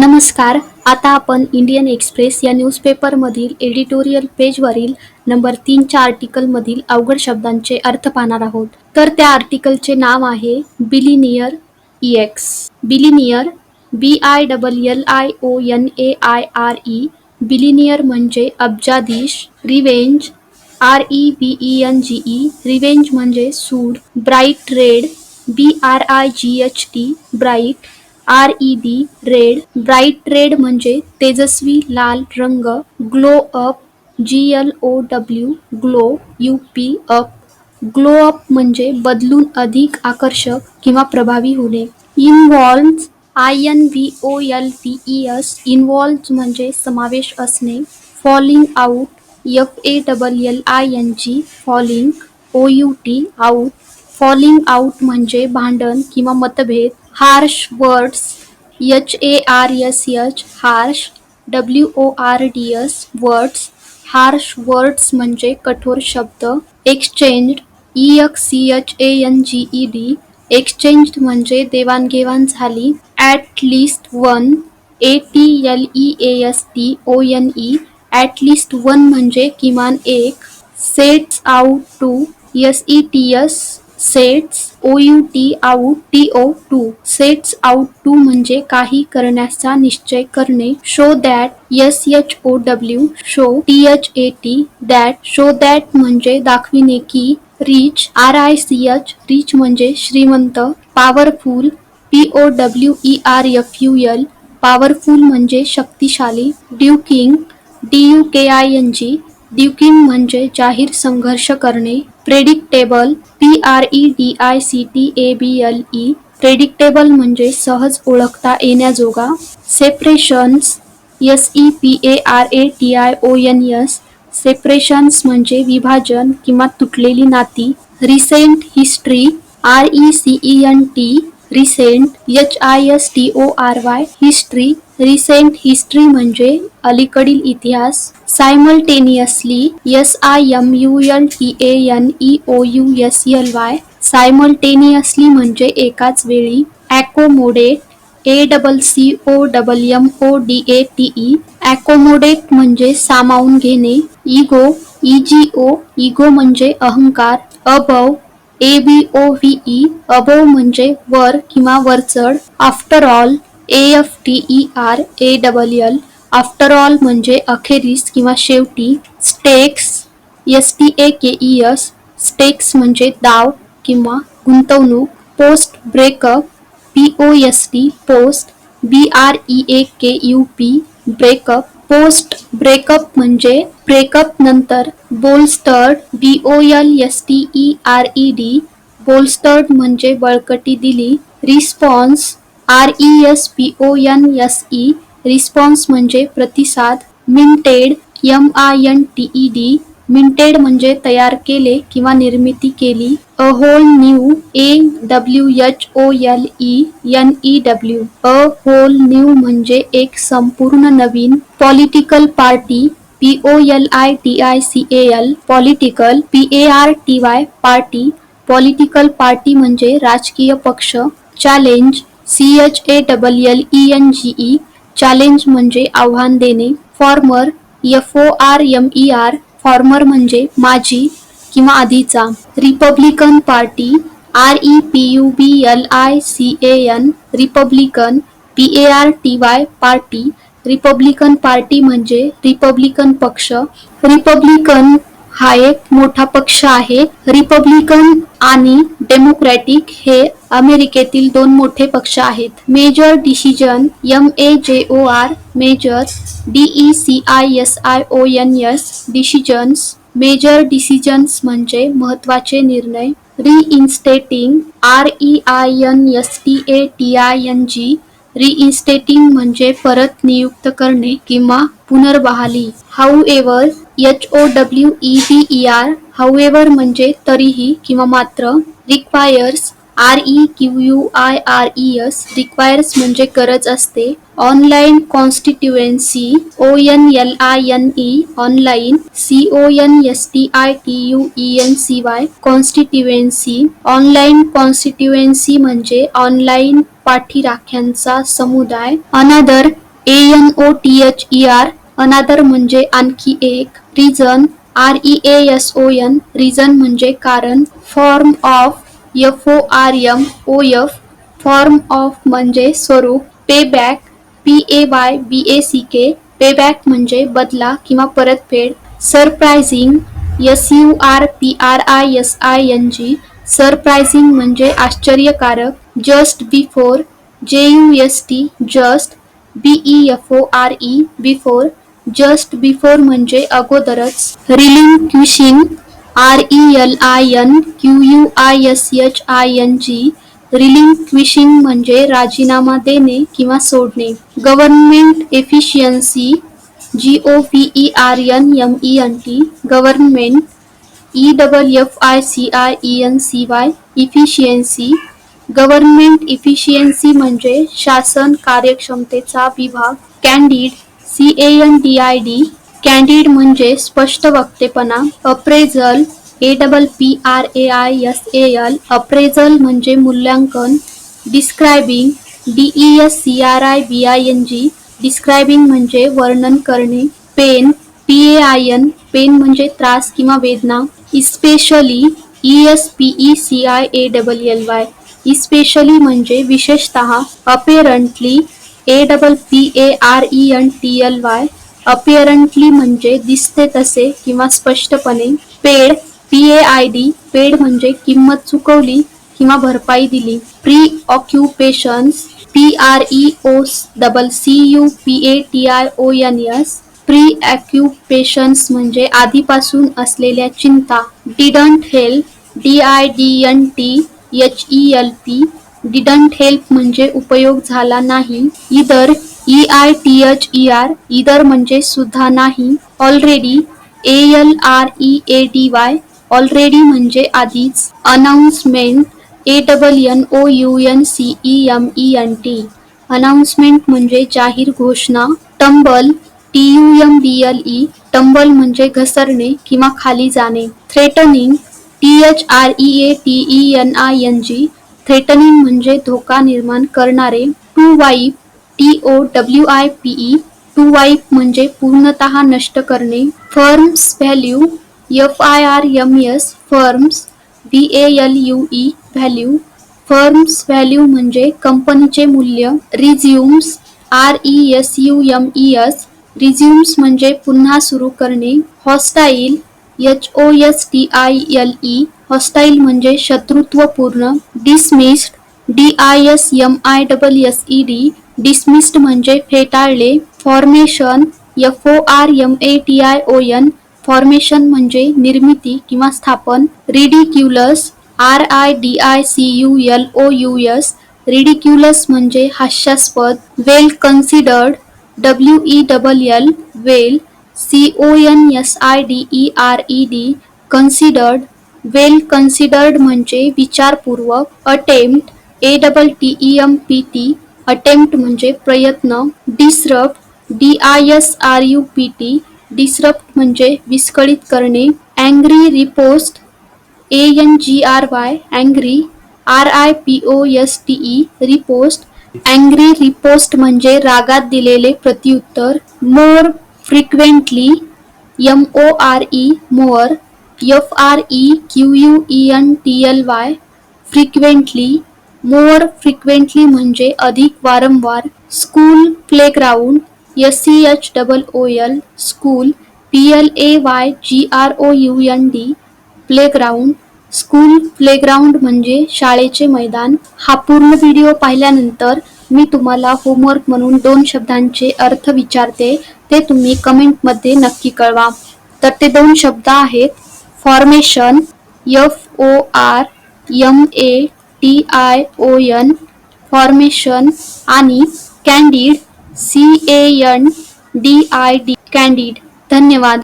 नमस्कार आता आपण इंडियन एक्सप्रेस या न्यूजपेपरमधील एडिटोरियल पेजवरील नंबर तीनच्या आर्टिकलमधील अवघड शब्दांचे अर्थ पाहणार आहोत. तर त्या आर्टिकलचे नाव आहे billionaire E X billionaire B I double L I O N A I R E billionaire म्हणजे अब्जाधीश revenge R E B E N G E revenge म्हणजे सूड bright red B R I G H T bright R E D red bright red म्हणजे तेजस्वी लाल रंग glow up G L O W glow U P up glow up म्हणजे बदलून अधिक आकर्षक किंवा प्रभावी होणे. Involve I N V O L P E S involve म्हणजे समावेश असणे. Falling out F A double L I N G falling O U T out falling out म्हणजे भांडण किंवा मतभेद harsh words H A R S H harsh W O R D S words harsh words म्हणजे कठोर शब्द exchange E X C H A N G E D exchange म्हणजे देवाणघेवाण झाली at least one A T L E A S T O N E at least one म्हणजे किमान एक sets out to S E T S sets O U T out T O to sets out to म्हणजे काही करण्याचा निश्चय करणे. Show that S H O W show T H A T that show that म्हणजे दाखविणे की rich R I C H rich म्हणजे श्रीमंत powerful P O W E R F U L powerful म्हणजे शक्तिशाली duking D U K I N G duking म्हणजे जाहीर संघर्ष करणे. Predictable P R E D I C T A B L E predictable म्हणजे सहज ओळखता येण्याजोगा. Separations S E P A R A T I O N S separations म्हणजे विभाजन किंवा तुटलेली नाती. Recent history R E C E N T recent H I S T O R Y history recent history म्हणजे अलीकडील इतिहास. Simultaneously S I M U L T A N E O U S L Y simultaneously म्हणजे एकाच वेळी. Accommodate A double C O double M O D A T E accommodate म्हणजे सामावून घेणे. Ego E G O ego म्हणजे अहंकार. Above A B O V E above म्हणजे वर किंवा वरचढ after all A F T E R A double L after all म्हणजे अखेरीस किंवा शेवटी stakes S T A K E S stakes म्हणजे दाव किंवा गुंतवणूक. Post breakup P O S T post B R E A K U P breakup post breakup म्हणजे breakup नंतर bolstered B O L S T E R E D bolstered म्हणजे बळकटी दिली response R E S P O N S E response म्हणजे प्रतिसाद minted M I N T E D minted म्हणजे तयार केले किंवा निर्मिती केली a whole new A W H O L E N E W a whole new म्हणजे एक संपूर्ण नवीन political party P O L I T I C A L political P A R T Y party political party म्हणजे राजकीय पक्ष challenge C H A double L E N G E challenge म्हणजे आव्हान देणे. Former F O R M E R former म्हणजे माझी किंवा आधीचा Republican Party R E P U B L I C A N Republican P A R T Y Party. Republican Party म्हणजे Republican पक्ष. Republican हा एक मोठा पक्ष आहे. रिपब्लिकन आणि डेमोक्रॅटिक हे अमेरिकेतील दोन मोठे पक्ष आहेत. Major decision M A J O R major D E C I S I O N S decisions major decisions म्हणजे महत्त्वाचे निर्णय reinstating R E I N S T A T I N G reinstating म्हणजे परत नियुक्त करणे किंवा पुनर्बहाली. However H O W E V E R however म्हणजे तरीही किंवा मात्र requires R E Q U I R E S requires म्हणजे गरज असते. Online constituency O N L I N E online C O N S T I T U E N C Y constituency online constituency म्हणजे online पाठीराख्यांचा समुदाय. Another A N O T H E R another म्हणजे आणखी एक reason R E A S O N reason म्हणजे कारण. Form of F O R M O F form of म्हणजे स्वरूप pay back P A Y B A C K pay back म्हणजे बदला किंवा परतफेड surprising S U R P R I S I N G surprising म्हणजे आश्चर्यकारक just before J U S T just B E F O R E before just before म्हणजे अगोदरच reling relinquishing R E L I N Q U I S H I N G relinquishing म्हणजे राजीनामा देणे किंवा सोडणे. Government efficiency G O V E R N M E N T government E double F I C I E N C Y efficiency government efficiency म्हणजे शासन कार्यक्षमतेचा विभाग. Candid C A N D I D candid म्हणजे स्पष्ट वक्तेपणा appraisal A double P R A I S A L appraisal म्हणजे मूल्यांकन describing D E S C R I B I N G describing म्हणजे वर्णन करणे pain P A I N pain म्हणजे त्रास किंवा वेदना especially E S P E C I A double L Y especially म्हणजे विशेषतः apparently A double P A R E N T L Y apparently म्हणजे दिसते तसे किंवा स्पष्टपणे paid P A I D paid म्हणजे किंमत चुकवली किंवा भरपाई दिली. Preoccupations P R E O double C U P A T I O N S preoccupations म्हणजे आधीपासून असलेल्या चिंता. Didn't help D I D N T H E L P didn't help म्हणजे उपयोग झाला नाही. Either E I T H E R either म्हणजे सुद्धा नाही already A L R E A D Y already म्हणजे आधीच announcement A double N O U N C E M E N T announcement म्हणजे जाहीर घोषणा tumble T U M B L E tumble म्हणजे घसरणे किंवा खाली जाणे threatening T H R E A T E N I N G threatening म्हणजे धोका निर्माण करणारे to wipe T O W I P E to wipe म्हणजे पूर्णतः नष्ट करणे. Firms value F I R M S firms V A L U E value firms value म्हणजे कंपनीचे मूल्य resumes R E S U M E S resumes म्हणजे पुन्हा सुरू करणे. Hostile H O S T I L E hostile म्हणजे शत्रुत्वपूर्ण. Dismissed D I S M I double S E D dismissed म्हणजे फेटाळले. Formation F O R M A T I O N formation म्हणजे निर्मिती किंवा स्थापन. Ridiculous R I D I C U L O U S ridiculous म्हणजे हास्यास्पद. Well considered W E double L well C O N S I D E R E D considered well considered म्हणजे विचारपूर्वक attempt A double T E M P T attempt म्हणजे प्रयत्न disrupt D I S R U P T disrupt म्हणजे विस्कळीत करणे angry riposte A N G R Y angry R I P O S T E riposte angry riposte म्हणजे रागात दिलेले प्रत्युत्तर more frequently M O R E more F R E Q U E N T L Y frequently more frequently म्हणजे अधिक वारंवार school playground S C H double O L school P L A Y G R O U N D playground. School playground म्हणजे शाळेचे मैदान. हा पूर्ण video पाहिल्यानंतर मी तुम्हाला होमवर्क म्हणून दोन शब्दांचे अर्थ विचारते. ते तुम्ही कमेंटमध्ये नक्की कळवा. तर ते दोन शब्द आहेत. Formation F O R M A T I O N formation आणि candid C A N D I D candid धन्यवाद.